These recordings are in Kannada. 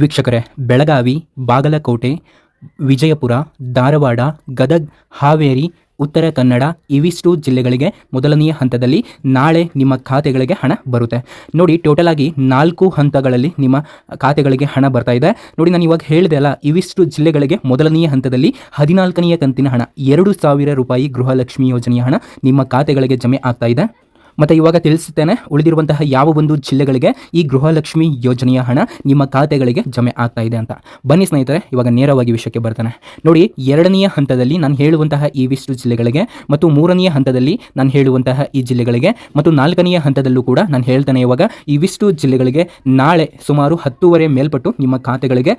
ವೀಕ್ಷಕರೇ, ಬೆಳಗಾವಿ, ಬಾಗಲಕೋಟೆ, ವಿಜಯಪುರ, ಧಾರವಾಡ, ಗದಗ್, ಹಾವೇರಿ, ಉತ್ತರ ಕನ್ನಡ ಇವಿಷ್ಟು ಜಿಲ್ಲೆಗಳಿಗೆ ಮೊದಲನೆಯ ಹಂತದಲ್ಲಿ ನಾಳೆ ನಿಮ್ಮ ಖಾತೆಗಳಿಗೆ ಹಣ ಬರುತ್ತೆ. ನೋಡಿ ಟೋಟಲ್ ಆಗಿ ನಾಲ್ಕು ಹಂತಗಳಲ್ಲಿ ನಿಮ್ಮ ಖಾತೆಗಳಿಗೆ ಹಣ ಬರ್ತಾ ಇದೆ. ನೋಡಿ, ನಾನು ಇವಾಗ ಹೇಳಿದೆ ಅಲ್ಲ, ಇವಿಷ್ಟು ಜಿಲ್ಲೆಗಳಿಗೆ ಮೊದಲನೆಯ ಹಂತದಲ್ಲಿ ಹದಿನಾಲ್ಕನೆಯ ಕಂತಿನ ಹಣ, ಎರಡು ಸಾವಿರ ರೂಪಾಯಿ ಗೃಹಲಕ್ಷ್ಮಿ ಯೋಜನೆಯ ಹಣ ನಿಮ್ಮ ಖಾತೆಗಳಿಗೆ ಜಮೆ ಆಗ್ತಾ ಇದೆ. ಮತ್ತು ಇವಾಗ ತಿಳಿಸುತ್ತೇನೆ, ಉಳಿದಿರುವಂತಹ ಯಾವ ಒಂದು ಜಿಲ್ಲೆಗಳಿಗೆ ಈ ಗೃಹಲಕ್ಷ್ಮಿ ಯೋಜನೆಯ ಹಣ ನಿಮ್ಮ ಖಾತೆಗಳಿಗೆ ಜಮೆ ಆಗ್ತಾ ಇದೆ ಅಂತ. ಬನ್ನಿ ಸ್ನೇಹಿತರೆ, ಇವಾಗ ನೇರವಾಗಿ ವಿಷಯಕ್ಕೆ ಬರ್ತಾನೆ. ನೋಡಿ, ಎರಡನೆಯ ಹಂತದಲ್ಲಿ ನಾನು ಹೇಳುವಂತಹ ಈ ವಿಷ್ಟು ಜಿಲ್ಲೆಗಳಿಗೆ ಮತ್ತು ಮೂರನೆಯ ಹಂತದಲ್ಲಿ ನಾನು ಹೇಳುವಂತಹ ಈ ಜಿಲ್ಲೆಗಳಿಗೆ ಮತ್ತು ನಾಲ್ಕನೆಯ ಹಂತದಲ್ಲೂ ಕೂಡ ನಾನು ಹೇಳ್ತೇನೆ ಇವಾಗ, ಈ ವಿಷ್ಟು ಜಿಲ್ಲೆಗಳಿಗೆ ನಾಳೆ ಸುಮಾರು ಹತ್ತೂವರೆ ಮೇಲ್ಪಟ್ಟು ನಿಮ್ಮ ಖಾತೆಗಳಿಗೆ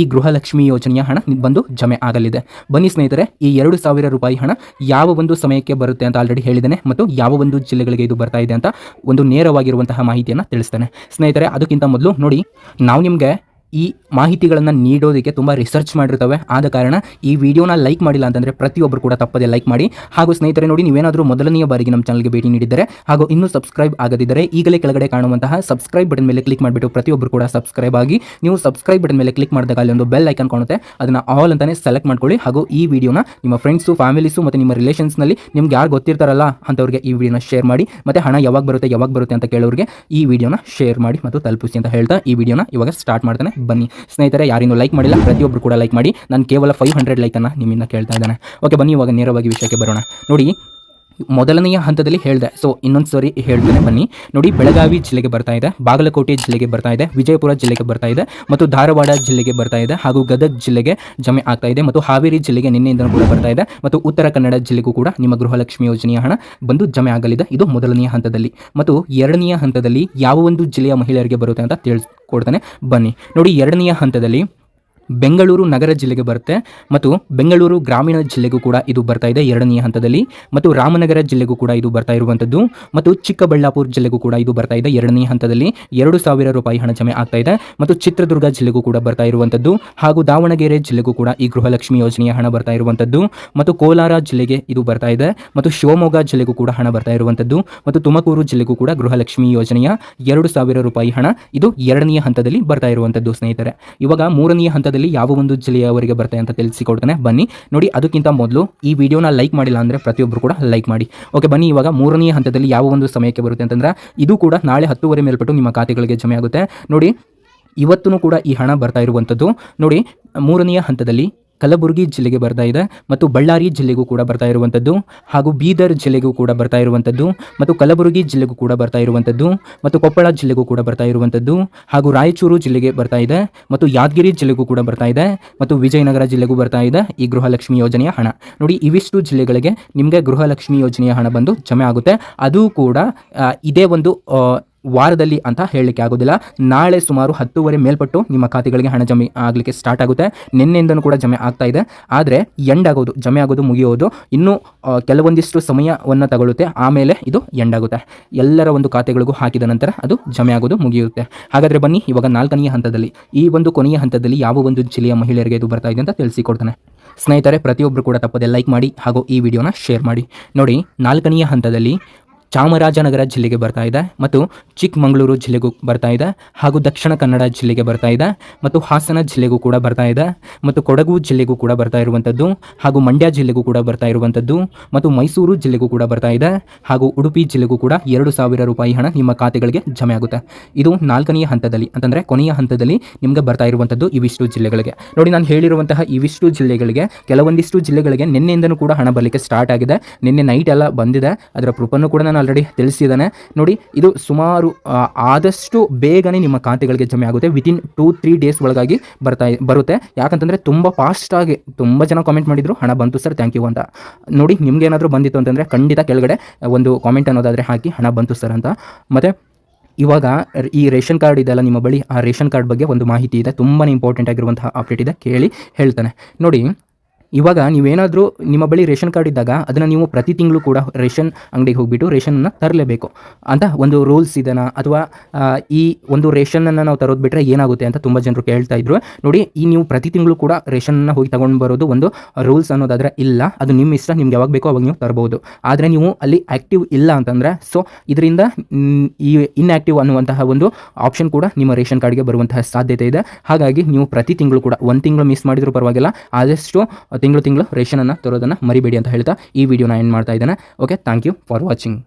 ಈ ಗೃಹಲಕ್ಷ್ಮಿ ಯೋಜನೆಯ ಹಣ ಬಂದು ಜಮೆ ಆಗಲಿದೆ. ಬನ್ನಿ ಸ್ನೇಹಿತರೆ, ಈ ಎರಡು ಸಾವಿರ ರೂಪಾಯಿ ಹಣ ಯಾವ ಒಂದು ಸಮಯಕ್ಕೆ ಬರುತ್ತೆ ಅಂತ ಆಲ್ರೆಡಿ ಹೇಳಿದ್ದೇನೆ ಮತ್ತು ಯಾವ ಒಂದು ಜಿಲ್ಲೆಗಳಿಗೆ ಇದು ಬರ್ತಾ ಇದೆ ಅಂತ ಒಂದು ನೇರವಾಗಿರುವಂತಹ ಮಾಹಿತಿಯನ್ನು ತಿಳಿಸ್ತಾನೆ. ಸ್ನೇಹಿತರೆ ಅದಕ್ಕಿಂತ ಮೊದಲು ನೋಡಿ ನಾವು ನಿಮಗೆ ಈ ಮಾಹಿತಿಗಳನ್ನು ನೀಡೋದಕ್ಕೆ ತುಂಬ ರಿಸರ್ಚ್ ಮಾಡಿರ್ತವೆ. ಆದ ಕಾರಣ ಈ ವಿಡಿಯೋನ ಲೈಕ್ ಮಾಡಿಲ್ಲ ಅಂತಂದರೆ ಪ್ರತಿಯೊಬ್ಬರು ಕೂಡ ತಪ್ಪದೆ ಲೈಕ್ ಮಾಡಿ. ಹಾಗೂ ಸ್ನೇಹಿತರೆ ನೋಡಿ, ನೀವೇನಾದರೂ ಮೊದಲನೆಯ ಬಾರಿಗೆ ನಮ್ಮ ಚಾನಲ್ಗೆ ಭೇಟಿ ನೀಡಿದ್ದರೆ ಹಾಗೂ ಇನ್ನೂ ಸಬ್ಸ್ಕ್ರೈಬ್ ಆಗದಿದ್ದರೆ ಈಗಲೇ ಕೆಳಗಡೆ ಕಾಣುವಂತಹ ಸಬ್ಸ್ಕ್ರೈಬ್ ಬಟನ್ ಮೇಲೆ ಕ್ಲಿಕ್ ಮಾಡಿಬಿಟ್ಟು ಪ್ರತಿಯೊಬ್ಬರು ಕೂಡ ಸಬ್ಸ್ಕ್ರೈಬ್ ಆಗಿ ನೀವು ಸಬ್ಸ್ಕ್ರೈಬ್ ಬಟನ್ ಮೇಲೆ ಕ್ಲಿಕ್ ಮಾಡಿದಾಗ ಅಲ್ಲಿ ಒಂದು ಬೆಲ್ ಐಕನ್ ಕಾಣುತ್ತೆ. ಅದನ್ನು ಆಲ್ ಅಂತಲೇ ಸೆಲೆಕ್ಟ್ ಮಾಡ್ಕೊಳ್ಳಿ. ಹಾಗೂ ಈ ವಿಡಿಯೋನ ನಿಮ್ಮ ಫ್ರೆಂಡ್ಸು ಫ್ಯಾಮಿಲೀಸು ಮತ್ತು ನಿಮ್ಮ ರಿಲೇಷನ್ಸ್ನಲ್ಲಿ ನಿಮ್ಗೆ ಯಾರು ಗೊತ್ತಿರ್ತಾರಲ್ಲ ಅಂಥವ್ರಿಗೆ ಈ ವಿಡಿಯೋನ ಶೇರ್ ಮಾಡಿ. ಮತ್ತು ಹಣ ಯಾವಾಗ ಬರುತ್ತೆ ಯಾವಾಗ ಬರುತ್ತೆ ಅಂತ ಕೇಳೋರಿಗೆ ಈ ವಿಡಿಯೋನ ಶೇರ್ ಮಾಡಿ ಮತ್ತು ತಲುಪಿಸಿ ಅಂತ ಹೇಳ್ತಾ ಈ ವಿಡಿಯೋನ ಇವಾಗ ಸ್ಟಾರ್ಟ್ ಮಾಡ್ತಾನೆ. ಬನ್ನಿ. ಸ್ನೇಹಿತರೆ ಯಾರಿನ್ನೂ ಲೈಕ್ ಮಾಡಿಲ್ಲ ಪ್ರತಿಯೊಬ್ಬರು ಕೂಡ ಲೈಕ್ ಮಾಡಿ. ನಾನು ಕೇವಲ ಫೈವ್ ಹಂಡ್ರೆಡ್ ಲೈಕನ್ನು ನಿಮ್ಮಿಂದ ಕೇಳ್ತಾ ಇದ್ದಾನೆ. ಓಕೆ ಬನ್ನಿ, ಇವಾಗ ನೇರವಾಗಿ ವಿಷಯಕ್ಕೆ ಬರೋಣ. ನೋಡಿ, ಮೊದಲನೆಯ ಹಂತದಲ್ಲಿ ಹೇಳಿದೆ. ಸೊ ಇನ್ನೊಂದು ಸರಿ ಹೇಳ್ತೇನೆ, ಬನ್ನಿ. ನೋಡಿ, ಬೆಳಗಾವಿ ಜಿಲ್ಲೆಗೆ ಬರ್ತಾ ಇದೆ, ಬಾಗಲಕೋಟೆ ಜಿಲ್ಲೆಗೆ ಬರ್ತಾ ಇದೆ, ವಿಜಯಪುರ ಜಿಲ್ಲೆಗೆ ಬರ್ತಾ ಇದೆ, ಮತ್ತು ಧಾರವಾಡ ಜಿಲ್ಲೆಗೆ ಬರ್ತಾ ಇದೆ, ಹಾಗೂ ಗದಗ ಜಿಲ್ಲೆಗೆ ಜಮೆ ಆಗ್ತಾ ಇದೆ, ಮತ್ತು ಹಾವೇರಿ ಜಿಲ್ಲೆಗೆ ನಿನ್ನೆಯಿಂದ ಕೂಡ ಬರ್ತಾ ಇದೆ, ಮತ್ತು ಉತ್ತರ ಕನ್ನಡ ಜಿಲ್ಲೆಗೂ ಕೂಡ ನಿಮ್ಮ ಗೃಹಲಕ್ಷ್ಮಿ ಯೋಜನೆಯ ಹಣ ಬಂದು ಜಮೆ ಆಗಲಿದೆ. ಇದು ಮೊದಲನೆಯ ಹಂತದಲ್ಲಿ. ಮತ್ತು ಎರಡನೆಯ ಹಂತದಲ್ಲಿ ಯಾವ ಒಂದು ಜಿಲ್ಲೆಯ ಮಹಿಳೆಯರಿಗೆ ಬರುತ್ತೆ ಅಂತ ತಿಳಿಸ್ಕೊಡ್ತಾನೆ ಬನ್ನಿ. ನೋಡಿ ಎರಡನೆಯ ಹಂತದಲ್ಲಿ ಬೆಂಗಳೂರು ನಗರ ಜಿಲ್ಲೆಗೆ ಬರುತ್ತೆ ಮತ್ತು ಬೆಂಗಳೂರು ಗ್ರಾಮೀಣ ಜಿಲ್ಲೆಗೂ ಕೂಡ ಇದು ಬರ್ತಾ ಇದೆ ಎರಡನೆಯ ಹಂತದಲ್ಲಿ ಮತ್ತು ರಾಮನಗರ ಜಿಲ್ಲೆಗೂ ಕೂಡ ಇದು ಬರ್ತಾ ಇರುವಂಥದ್ದು ಮತ್ತು ಚಿಕ್ಕಬಳ್ಳಾಪುರ ಜಿಲ್ಲೆಗೂ ಕೂಡ ಇದು ಬರ್ತಾ ಇದೆ ಎರಡನೇ ಹಂತದಲ್ಲಿ ಎರಡು ಸಾವಿರ ರೂಪಾಯಿ ಹಣ ಜಮೆ ಆಗ್ತಾ ಇದೆ ಮತ್ತು ಚಿತ್ರದುರ್ಗ ಜಿಲ್ಲೆಗೂ ಕೂಡ ಬರ್ತಾ ಇರುವಂಥದ್ದು ಹಾಗೂ ದಾವಣಗೆರೆ ಜಿಲ್ಲೆಗೂ ಕೂಡ ಈ ಗೃಹಲಕ್ಷ್ಮಿ ಯೋಜನೆಯ ಹಣ ಬರ್ತಾ ಇರುವಂಥದ್ದು ಮತ್ತು ಕೋಲಾರ ಜಿಲ್ಲೆಗೆ ಇದು ಬರ್ತಾ ಇದೆ ಮತ್ತು ಶಿವಮೊಗ್ಗ ಜಿಲ್ಲೆಗೂ ಕೂಡ ಹಣ ಬರ್ತಾ ಇರುವಂಥದ್ದು ಮತ್ತು ತುಮಕೂರು ಜಿಲ್ಲೆಗೂ ಕೂಡ ಗೃಹಲಕ್ಷ್ಮಿ ಯೋಜನೆಯ ಎರಡು ಸಾವಿರ ರೂಪಾಯಿ ಹಣ ಇದು ಎರಡನೆಯ ಹಂತದಲ್ಲಿ ಬರ್ತಾ ಇರುವಂಥದ್ದು ಸ್ನೇಹಿತರೆ. ಇವಾಗ ಮೂರನೆಯ ಹಂತದಲ್ಲಿ ಯಾವ ಒಂದು ಜಿಲ್ಲೆಯವರಿಗೆ ಬರುತ್ತೆ ಅಂತ ತಿಳಿಸಿಕೊಡ್ತಾನೆ. ಬನ್ನಿ, ನೋಡಿ, ಅದಕ್ಕಿಂತ ಮೊದಲು ಈ ವಿಡಿಯೋನ ಲೈಕ್ ಮಾಡಿಲ್ಲ ಅಂದರೆ ಪ್ರತಿಯೊಬ್ಬರು ಕೂಡ ಲೈಕ್ ಮಾಡಿ. ಓಕೆ ಬನ್ನಿ, ಇವಾಗ ಮೂರನೇ ಹಂತದಲ್ಲಿ ಯಾವ ಒಂದು ಸಮಯಕ್ಕೆ ಬರುತ್ತೆ ಅಂತಂದ್ರೆ, ಇದು ಕೂಡ ನಾಳೆ ಹತ್ತುವರೆ ಮೇಲ್ಪಟ್ಟು ನಿಮ್ಮ ಖಾತೆಗಳಿಗೆ ಜಮೆ ಆಗುತ್ತೆ. ನೋಡಿ ಇವತ್ತೂ ಕೂಡ ಈ ಹಣ ಬರ್ತಾ ಇರುವಂಥದ್ದು. ನೋಡಿ ಮೂರನೆಯ ಹಂತದಲ್ಲಿ ಕಲಬುರಗಿ ಜಿಲ್ಲೆಗೆ ಬರ್ತಾ ಇದೆ ಮತ್ತು ಬಳ್ಳಾರಿ ಜಿಲ್ಲೆಗೂ ಕೂಡ ಬರ್ತಾ ಇರುವಂಥದ್ದು ಹಾಗೂ ಬೀದರ್ ಜಿಲ್ಲೆಗೂ ಕೂಡ ಬರ್ತಾ ಇರುವಂಥದ್ದು ಮತ್ತು ಕಲಬುರಗಿ ಜಿಲ್ಲೆಗೂ ಕೂಡ ಬರ್ತಾ ಇರುವಂಥದ್ದು ಮತ್ತು ಕೊಪ್ಪಳ ಜಿಲ್ಲೆಗೂ ಕೂಡ ಬರ್ತಾ ಇರುವಂಥದ್ದು ಹಾಗೂ ರಾಯಚೂರು ಜಿಲ್ಲೆಗೆ ಬರ್ತಾ ಇದೆ ಮತ್ತು ಯಾದಗಿರಿ ಜಿಲ್ಲೆಗೂ ಕೂಡ ಬರ್ತಾ ಇದೆ ಮತ್ತು ವಿಜಯನಗರ ಜಿಲ್ಲೆಗೂ ಬರ್ತಾ ಇದೆ ಈ ಗೃಹಲಕ್ಷ್ಮಿ ಯೋಜನೆಯ ಹಣ. ನೋಡಿ, ಇವಿಷ್ಟು ಜಿಲ್ಲೆಗಳಿಗೆ ನಿಮಗೆ ಗೃಹಲಕ್ಷ್ಮಿ ಯೋಜನೆಯ ಹಣ ಬಂದು ಜಮೆ ಆಗುತ್ತೆ. ಅದು ಕೂಡ ಇದೇ ಒಂದು ವಾರದಲ್ಲಿ ಅಂತ ಹೇಳಲಿಕ್ಕೆ ಆಗೋದಿಲ್ಲ. ನಾಳೆ ಸುಮಾರು ಹತ್ತುವರೆ ಮೇಲ್ಪಟ್ಟು ನಿಮ್ಮ ಖಾತೆಗಳಿಗೆ ಹಣ ಜಮೆ ಆಗಲಿಕ್ಕೆ ಸ್ಟಾರ್ಟ್ ಆಗುತ್ತೆ. ನಿನ್ನೆಯಿಂದನೂ ಕೂಡ ಜಮೆ ಆಗ್ತಾ ಇದೆ. ಆದರೆ ಎಂಡ್ ಆಗೋದು, ಜಮೆ ಆಗೋದು ಮುಗಿಯೋದು ಇನ್ನೂ ಕೆಲವೊಂದಿಷ್ಟು ಸಮಯವನ್ನು ತಗೊಳ್ಳುತ್ತೆ ಆಮೇಲೆ ಇದು ಎಂಡ್ ಆಗುತ್ತೆ. ಎಲ್ಲರ ಒಂದು ಖಾತೆಗಳಿಗೂ ಹಾಕಿದ ನಂತರ ಅದು ಜಮೆ ಆಗೋದು ಮುಗಿಯುತ್ತೆ. ಹಾಗಾದರೆ ಬನ್ನಿ, ಇವಾಗ ನಾಲ್ಕನೆಯ ಹಂತದಲ್ಲಿ, ಈ ಒಂದು ಕೊನೆಯ ಹಂತದಲ್ಲಿ ಯಾವ ಒಂದು ಜಿಲ್ಲೆಯ ಮಹಿಳೆಯರಿಗೆ ಇದು ಬರ್ತಾ ಇದೆ ಅಂತ ತಿಳಿಸಿಕೊಡ್ತಾನೆ. ಸ್ನೇಹಿತರೆ ಪ್ರತಿಯೊಬ್ಬರು ಕೂಡ ತಪ್ಪದೆ ಲೈಕ್ ಮಾಡಿ ಹಾಗೂ ಈ ವಿಡಿಯೋನ ಶೇರ್ ಮಾಡಿ. ನೋಡಿ, ನಾಲ್ಕನೆಯ ಹಂತದಲ್ಲಿ ಚಾಮರಾಜನಗರ ಜಿಲ್ಲೆಗೆ ಬರ್ತಾ ಇದೆ ಮತ್ತು ಚಿಕ್ಕಮಗಳೂರು ಜಿಲ್ಲೆಗೂ ಬರ್ತಾ ಇದೆ ಹಾಗೂ ದಕ್ಷಿಣ ಕನ್ನಡ ಜಿಲ್ಲೆಗೆ ಬರ್ತಾ ಇದೆ ಮತ್ತು ಹಾಸನ ಜಿಲ್ಲೆಗೂ ಕೂಡ ಬರ್ತಾ ಇದೆ ಮತ್ತು ಕೊಡಗು ಜಿಲ್ಲೆಗೂ ಕೂಡ ಬರ್ತಾ ಇರುವಂಥದ್ದು ಹಾಗೂ ಮಂಡ್ಯ ಜಿಲ್ಲೆಗೂ ಕೂಡ ಬರ್ತಾ ಇರುವಂಥದ್ದು ಮತ್ತು ಮೈಸೂರು ಜಿಲ್ಲೆಗೂ ಕೂಡ ಬರ್ತಾ ಇದೆ ಹಾಗೂ ಉಡುಪಿ ಜಿಲ್ಲೆಗೂ ಕೂಡ ಎರಡು ಸಾವಿರ ರೂಪಾಯಿ ಹಣ ನಿಮ್ಮ ಖಾತೆಗಳಿಗೆ ಜಮೆ ಆಗುತ್ತೆ. ಇದು ನಾಲ್ಕನೆಯ ಹಂತದಲ್ಲಿ ಅಂತಂದರೆ ಕೊನೆಯ ಹಂತದಲ್ಲಿ ನಿಮಗೆ ಬರ್ತಾ ಇರುವಂಥದ್ದು ಇವಿಷ್ಟು ಜಿಲ್ಲೆಗಳಿಗೆ. ನೋಡಿ ನಾನು ಹೇಳಿರುವಂತಹ ಇವಿಷ್ಟು ಜಿಲ್ಲೆಗಳಿಗೆ ಕೆಲವೊಂದಿಷ್ಟು ಜಿಲ್ಲೆಗಳಿಗೆ ನಿನ್ನೆಯಿಂದನೂ ಕೂಡ ಹಣ ಬರಲಿಕ್ಕೆ ಸ್ಟಾರ್ಟ್ ಆಗಿದೆ. ನಿನ್ನೆ ನೈಟ್ ಎಲ್ಲ ಬಂದಿದೆ. ಅದರ ಪ್ರೂಫನ್ನು ಕೂಡ ನಾನು ಆಲ್ರೆಡಿ ತಿಳಿಸಿದ್ದಾನೆ. ನೋಡಿ, ಇದು ಸುಮಾರು ಆದಷ್ಟು ಬೇಗನೆ ನಿಮ್ಮ ಖಾತೆಗಳಿಗೆ ಜಮೆ ಆಗುತ್ತೆ. ವಿತಿನ್ ಟೂ ತ್ರೀ ಡೇಸ್ ಒಳಗಾಗಿ ಬರ್ತಾ ಬರುತ್ತೆ. ಯಾಕಂತಂದರೆ ತುಂಬ ಫಾಸ್ಟಾಗಿ ತುಂಬ ಜನ ಕಾಮೆಂಟ್ ಮಾಡಿದ್ರು, ಹಣ ಬಂತು ಸರ್ ಥ್ಯಾಂಕ್ ಯು ಅಂತ. ನೋಡಿ, ನಿಮ್ಗೆ ಏನಾದರೂ ಬಂದಿತ್ತು ಅಂತಂದರೆ ಖಂಡಿತ ಕೆಳಗಡೆ ಒಂದು ಕಾಮೆಂಟ್ ಅನ್ನೋದಾದರೆ ಹಾಕಿ, ಹಣ ಬಂತು ಸರ್ ಅಂತ. ಮತ್ತು, ಇವಾಗ ಈ ರೇಷನ್ ಕಾರ್ಡ್ ಇದೆಲ್ಲ ನಿಮ್ಮ ಬಳಿ, ಆ ರೇಷನ್ ಕಾರ್ಡ್ ಬಗ್ಗೆ ಒಂದು ಮಾಹಿತಿ ಇದೆ. ತುಂಬಾ ಇಂಪಾರ್ಟೆಂಟ್ ಆಗಿರುವಂತಹ ಅಪ್ಡೇಟ್ ಇದೆ, ಕೇಳಿ ಹೇಳ್ತಾನೆ. ನೋಡಿ ಇವಾಗ ನೀವೇನಾದರೂ ನಿಮ್ಮ ಬಳಿ ರೇಷನ್ ಕಾರ್ಡ್ ಇದ್ದಾಗ ಅದನ್ನು ನೀವು ಪ್ರತಿ ತಿಂಗಳು ಕೂಡ ರೇಷನ್ ಅಂಗಡಿಗೆ ಹೋಗಿಬಿಟ್ಟು ರೇಷನನ್ನು ತರಲೇಬೇಕು. ಅಂತ ಒಂದು ರೂಲ್ಸ್ ಇದೆಯಾ ಅಥವಾ ಈ ಒಂದು ರೇಷನನ್ನು ನಾವು ತರೋದು ಬಿಟ್ಟರೆ ಏನಾಗುತ್ತೆ ಅಂತ ತುಂಬ ಜನರು ಕೇಳ್ತಾ ಇದ್ರು. ನೋಡಿ, ಈ ನೀವು ಪ್ರತಿ ತಿಂಗಳು ಕೂಡ ರೇಷನ್ನ ಹೋಗಿ ತಗೊಂಡು ಬರೋದು ಒಂದು ರೂಲ್ಸ್ ಅನ್ನೋದಾದರೆ ಇಲ್ಲ. ಅದು ನಿಮ್ಮ ಇಷ್ಟ, ನಿಮ್ಗೆ ಯಾವಾಗ ಬೇಕೋ ಅವಾಗ ನೀವು ತರಬಹುದು ಆದರೆ ನೀವು ಅಲ್ಲಿ ಆ್ಯಕ್ಟಿವ್ ಇಲ್ಲ ಅಂತಂದರೆ, ಸೊ, ಇದರಿಂದ ಈ ಇನ್ಆ್ಯಕ್ಟಿವ್ ಅನ್ನುವಂತಹ ಒಂದು ಆಪ್ಷನ್ ಕೂಡ ನಿಮ್ಮ ರೇಷನ್ ಕಾರ್ಡ್ಗೆ ಬರುವಂತಹ ಸಾಧ್ಯತೆ ಇದೆ. ಹಾಗಾಗಿ ನೀವು ಪ್ರತಿ ತಿಂಗಳು ಕೂಡ, ಒಂದು ತಿಂಗಳು ಮಿಸ್ ಮಾಡಿದರೂ ಪರವಾಗಿಲ್ಲ. ಆದಷ್ಟು ತಿಂಗಳು ತಿಂಗಳು ರೇಷನನ್ನು ತರೋದನ್ನು ಮರಿಬೇಡಿ ಅಂತ ಹೇಳ್ತಾ ಈ ವಿಡಿಯೋನ ಎಂಡ್ ಮಾಡ್ತಾ ಇದ್ದಾನೆ. Okay thank you for watching